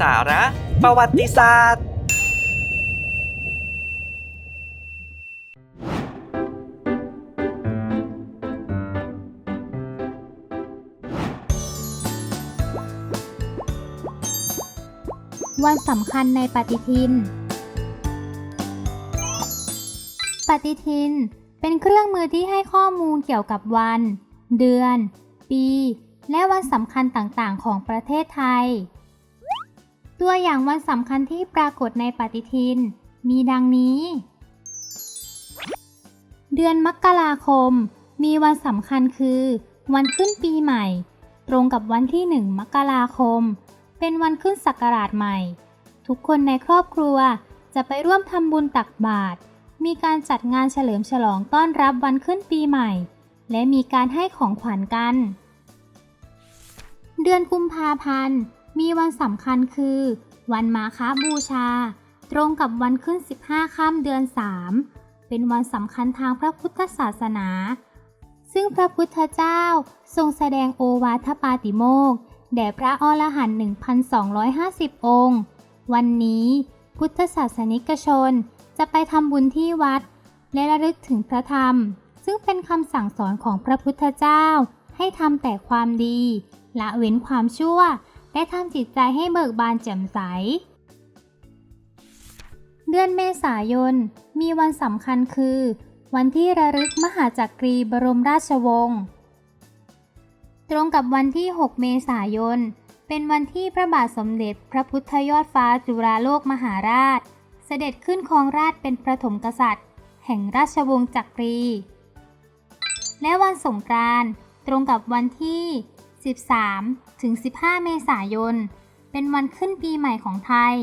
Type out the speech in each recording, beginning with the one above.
สาระ ประวัติศาสตร์ วันสำคัญในปฏิทิน ปฏิทิน เป็นเครื่องมือที่ให้ข้อมูลเกี่ยวกับวัน เดือน ปี และวันสำคัญต่างๆ ของประเทศไทย ตัวอย่างวันสำคัญที่ปรากฏในปฏิทิน มีดังนี้ เดือนมกราคม มีวันสำคัญคือ วันขึ้นปีใหม่ ตรงกับวันที่ 1 มกราคม เป็นวันขึ้นศักราชใหม่ ทุกคนในครอบครัวจะไปร่วมทำบุญตักบาตรมีการจัดงานเฉลิมฉลองต้อนรับวันขึ้นปีใหม่ และมีการให้ของขวัญกัน เดือนกุมภาพันธ์ มีวันสำคัญคือ วันมาฆบูชา ตรงกับวันขึ้น 15 ค่ำเดือน 3 เป็นวันสำคัญทางพระพุทธศาสนา ซึ่งพระพุทธเจ้าทรงแสดงโอวาทปาติโมกข์แด่พระอรหันต์1,250 องค์ วันนี้พุทธศาสนิกชนจะไปทำบุญที่วัด และระลึกถึงพระธรรม ซึ่งเป็นคำสั่งสอนของพระพุทธเจ้า ให้ทำแต่ความดี ละเว้นความชั่ว และทำจิตใจให้เบิกบานแจ่มใส เดือนเมษายน มีวันสำคัญคือ วันที่ระลึกมหาจักรีบรมราชวงศ์ตรงกับวันที่ 6 เมษายน เป็นวันที่พระบาทสมเด็จพระพุทธยอดฟ้าจุฬาโลกมหาราช เสด็จขึ้นครองราชเป็นประถมกษัตริย์ แห่งราชวงศ์จักรี และวันสงกรานต์ตรงกับวันที่ 13 ถึง 15 เมษายน เป็นวันขึ้นปีใหม่ของไทย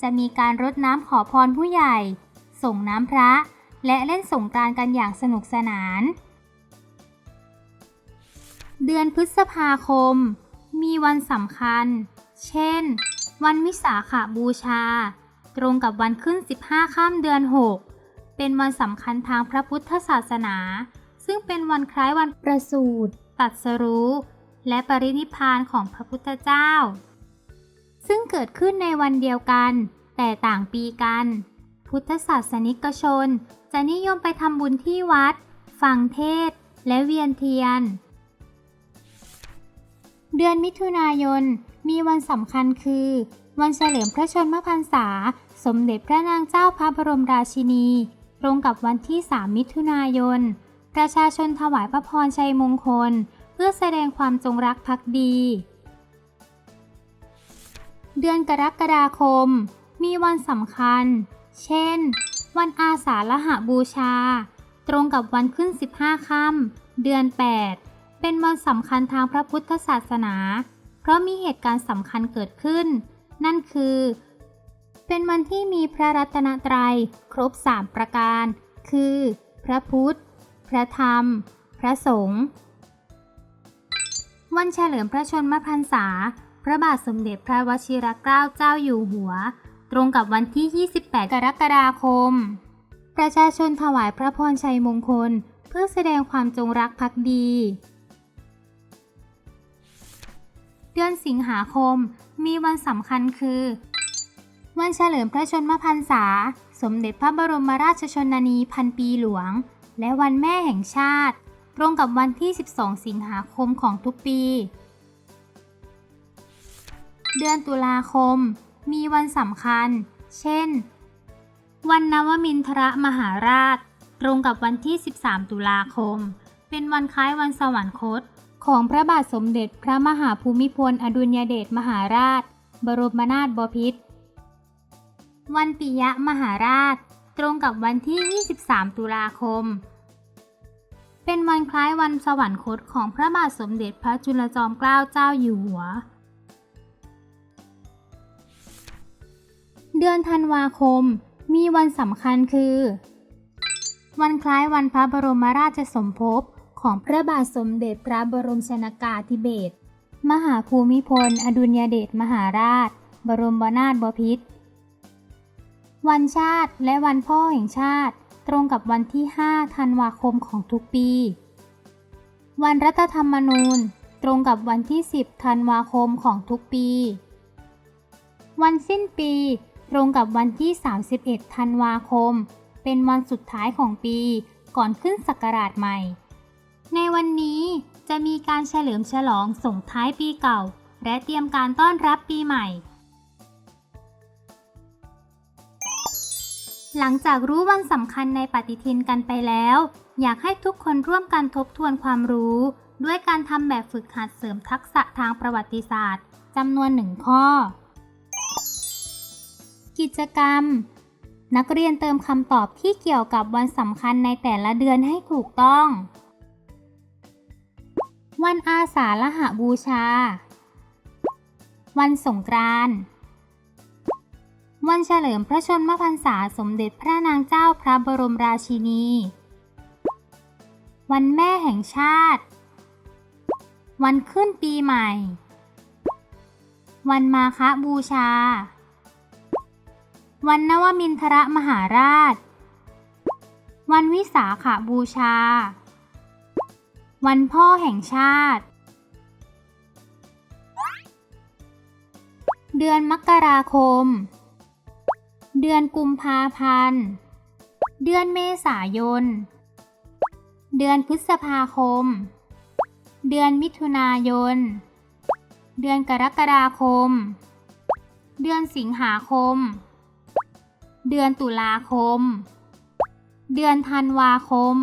จะมีการรดน้ำขอพรผู้ใหญ่ ส่งน้ำพระ และเล่นสงกรานต์กันอย่างสนุกสนาน เดือนพฤษภาคม มีวันสำคัญ เช่น วันวิสาขบูชา ตรงกับวันขึ้น 15 ข้ามเดือน 6 เป็นวันสำคัญทางพระพุทธศาสนา ซึ่งเป็นวันคล้ายวันประสูติตรัสรู้ และปรินิพพานของพระพุทธเจ้า ซึ่งเกิดขึ้นในวันเดียวกัน แต่ต่างปีกัน พุทธศาสนิกชน จะนิยมไปทำบุญที่วัด ฟังเทศ และเวียนเทียน เดือนมิถุนายนมีวันสำคัญคือ วันเฉลิมพระชนมพรรษา สมเด็จพระนางเจ้าพระบรมราชินี ตรงกับวันที่ 3 มิถุนายน ประชาชนถวายพระพรชัยมงคล พื่อแสดงความจงรักภักดี เดือนกรกฎาคม มีวันสำคัญ เช่น วันอาสาฬหบูชา ตรงกับวันขึ้น 15 ค่ำเดือน 8 เป็นวันสำคัญทางพระพุทธศาสนา เพราะมีเหตุการณ์สำคัญเกิดขึ้น นั่นคือ เป็นวันที่มีพระรัตนตรัยครบ 3 ประการ คือ พระพุทธ พระธรรม พระสงฆ์ วันเฉลิมพระชนมพรรษา พระบาทสมเด็จพระวชิรเกล้าเจ้าอยู่หัว ตรงกับวันที่ 28 กรกฎาคม ประชาชนถวายพระพรชัยมงคล เพื่อแสดงความจงรักภักดี เดือนสิงหาคมมีวันสำคัญคือ วันเฉลิมพระชนมพรรษา สมเด็จพระบรมราชชนนีพันปีหลวง และวันแม่แห่งชาติ รงกับวันที่ 12 สิงหาคมของทุกปี เดือนตุลาคม มีวันสำคัญ เช่น วันนวมินทรมหาราช ตรงกับวันที่ 13 ตุลาคม เป็นวันคล้ายวันสวรรคต ของพระบาทสมเด็จพระมหาภูมิพล อดุลยเดชมหาราช บรมนาถบพิตรวันปิยะมหาราช ตรงกับวันที่ 23 ตุลาคม วันคล้ายวันสวรรคตของพระบาทสมเด็จพระจุลจอมเกล้าเจ้าอยู่หัว เดือนธันวาคม มีวันสำคัญคือ วันคล้ายวันพระบรมราชสมภพของพระบาทสมเด็จพระบรมชนากาธิเบศรมหาภูมิพล อดุลยเดชมหาราช บรมนาถบพิตรวันชาติและวันพ่อแห่งชาติ รงกับวันที่ 5 ธันวาคมของทุกปี วันรัฐธรรมนูญ ตรงกับวันที่ 10 ธันวาคมของทุกปี วันสิ้นปี ตรงกับวันที่ 31 ธันวาคม เป็นวันสุดท้ายของปีก่อนขึ้นศักราชใหม่ ในวันนี้จะมีการเฉลิมฉลองส่งท้ายปีเก่า และเตรียมการต้อนรับปีใหม่ หลังจากรู้วันสำคัญในปฏิทินกันไปแล้ว อยากให้ทุกคนร่วมกันทบทวนความรู้ ด้วยการทำแบบฝึกหัดเสริมทักษะทางประวัติศาสตร์จำนวนหนึ่งข้อ กิจกรรม นักเรียนเติมคำตอบที่เกี่ยวกับวันสำคัญในแต่ละเดือนให้ถูกต้อง วันอาสาฬหบูชา วันสงกรานต์ วันเฉลิมพระชนมพรรษาสมเด็จพระนางเจ้าพระบรมราชินี วันแม่แห่งชาติ วันขึ้นปีใหม่ วันมาฆบูชา วันนวมินทรมหาราช วันวิสาขบูชา วันพ่อแห่งชาติเดือนมกราคม เดือนกุมภาพันธ์ เดือนเมษายน เดือนพฤษภาคม เดือนมิถุนายน เดือนกรกฎาคม เดือนสิงหาคม เดือนตุลาคม เดือนธันวาคม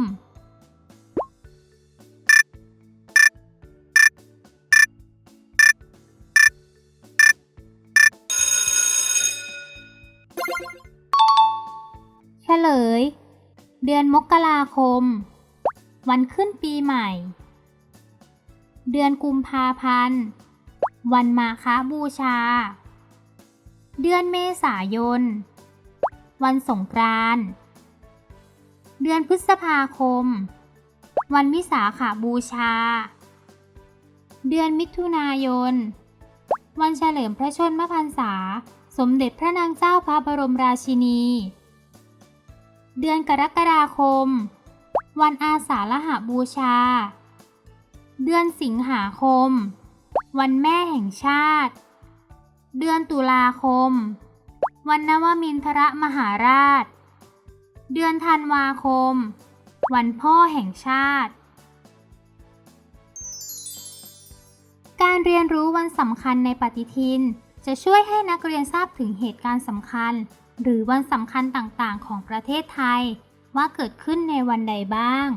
ลย เดือนมกราคม วันขึ้นปีใหม่ เดือนกุมภาพันธ์ วันมาฆบูชา เดือนเมษายน วันสงกรานต์เดือนพฤษภาคม วันวิสาขาบูชา เดือนมิถุนายน วันเฉลิมพระชนมพรรษา สมเด็จพระนางเจ้าพระบรมราชินี เดือนกรกฎาคม วันอาสาฬหบูชา เดือนสิงหาคม วันแม่แห่งชาติ เดือนตุลาคม วันนวมินทรมหาราช เดือนธันวาคม วันพ่อแห่งชาติ การเรียนรู้วันสำคัญในปฏิทิน จะช่วยให้นักเรียนทราบถึงเหตุการณ์สำคัญ หรือวันสำคัญต่างๆ ของประเทศไทย ว่าเกิดขึ้นในวันใดบ้าง